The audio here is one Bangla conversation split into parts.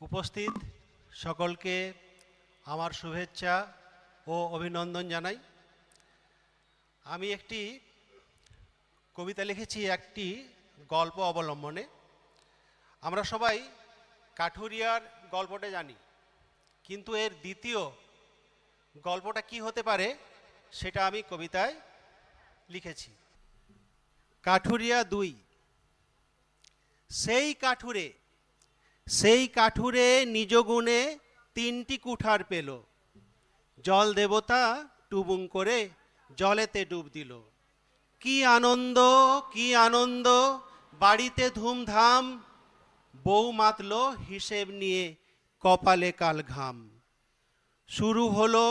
উপস্থিত সকলকে আমার শুভেচ্ছা ও অভিনন্দন জানাই। আমি একটি কবিতা লিখেছি, একটি গল্প অবলম্বনে। আমরা সবাই কাঠুরিয়ার গল্পটা জানি, কিন্তু এর দ্বিতীয় গল্পটা কি হতে পারে সেটা আমি কবিতায় লিখেছি। কাঠুরিয়া দুই, সেই কাঠুরে সেই কাঠুরে নিজ গুণে তিনটি কুঠার পেল। জল দেবতা টুবুং করে জলেতে ডুব দিল। কি আনন্দ কি আনন্দ, বাড়িতে ধুমধাম। বউ মাতল হিসেব নিয়ে কপালে কাল ঘাম। শুরু হলো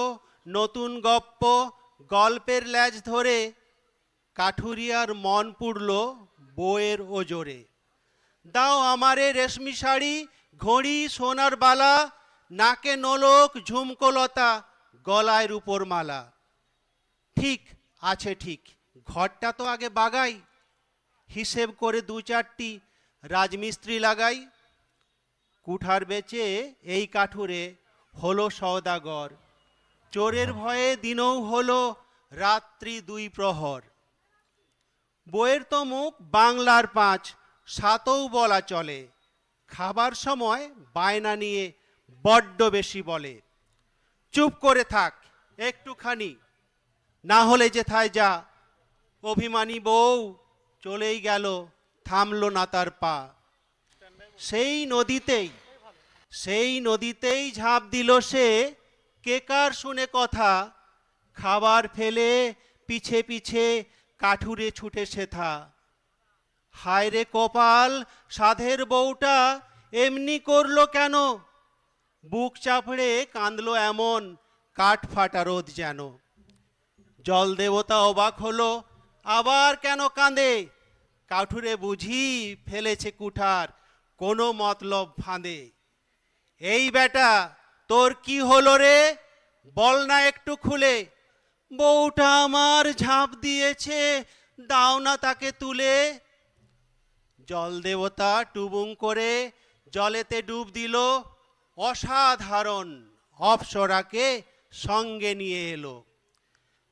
নতুন গপ্প, গল্পের ল্যাজ ধরে। কাঠুরিয়ার মন পুড়ল বউয়ের ওজোরে। দাও আমারে রেশমি শাড়ি, ঘড়ি, সোনার বালা, নাকে নলক ঝুমকোলতা গলায় রূপোর মালা। ঠিক আছে, ঠিক। ঘরটা তো আগে বাগাই, হিসেব করে দু চারটি রাজমিস্ত্রি লাগাই। কুঠার বেচে এই কাঠুরে হলো সওদাগর। চোরের ভয়ে দিনও হলো রাত্রি দুই প্রহর। বইয়ের তো মুখ বাংলার পাঁচ সাতও বলা চলে। খাবার সময় বায়না নিয়ে বড্ড বেশি বলে। চুপ করে থাক, একটুখানি। না হলে যেথায় যা। অভিমানী বউ চলেই গেল, থামলো না তার পা। সেই নদীতেই সেই নদীতেই ঝাঁপ দিল সে। কেকার শুনে কথা? খাবার ফেলে, পিছে পিছে কাঠুরে ছুটে সেথা। হায় রে কপাল, সাধের বউটা, এমনি করল কেন? বুক চাপড়ে কাঁদলো এমন, কাঠ ফাটা রোদ যেন। জল দেবতা অবাক হলো, আবার কেন কাঁদে? কাঠুরে বুঝি ফেলেছে কুঠার, কোনো মতলব ফাঁদে। এই বেটা তোর কি হলো রে? বল না একটু খুলে। বউটা আমার ঝাঁপ দিয়েছে, দাও না তাকে তুলে। জল দেবতা টুবুং করে জলেতে ডুব দিল। অসাধারণ অপসরাকে সঙ্গে নিয়ে এলো।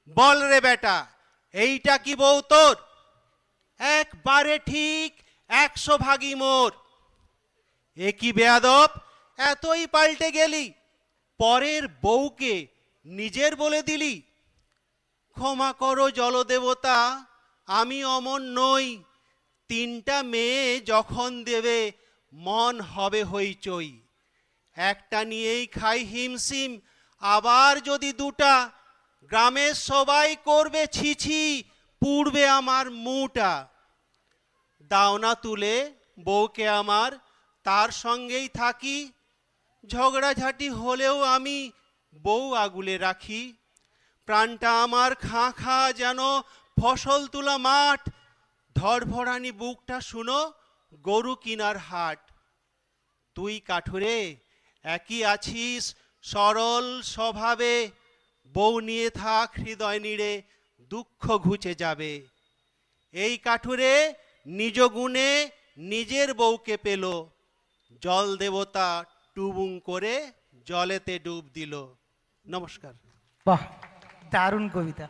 বল রে বেটা, এইটা কি বউ তোর? একবারে ঠিক একশো ভাগি মোর। এ কি বেয়াদব, এতই পাল্টে গেলি। পরের বউকে নিজের বলে দিলি। ক্ষমা করো জলদেবতা, আমি অমন নই। তিনটা মেয়ে যখন দেবে, মন হবে হইচই। একটা নিয়েই খাই হিমসিম আবার যদি দুটা, গ্রামের সবাই করবে ছিছি, পুড়বে আমার মুটা। দাওনা তুলে বউকে আমার, তার সঙ্গেই থাকি। ঝগড়াঝাটি হলেও আমি বউ আগুলে রাখি। প্রাণটা আমার খাঁ খাঁ যেন ফসল তোলা মাঠ ধরভরানি বুকটা শুনো, গরু কিনার হাট। তুই কাঠুরে, একই আছিস সরল স্বভাবে, বউ নিয়ে থাক হৃদয় নিড়ে, দুঃখ ঘুচে যাবে। এই কাঠুরে নিজ গুণে নিজের বউকে পেল, জল দেবতা টুবুং করে জলেতে ডুব দিল। নমস্কার। বাহ, দারুণ কবিতা।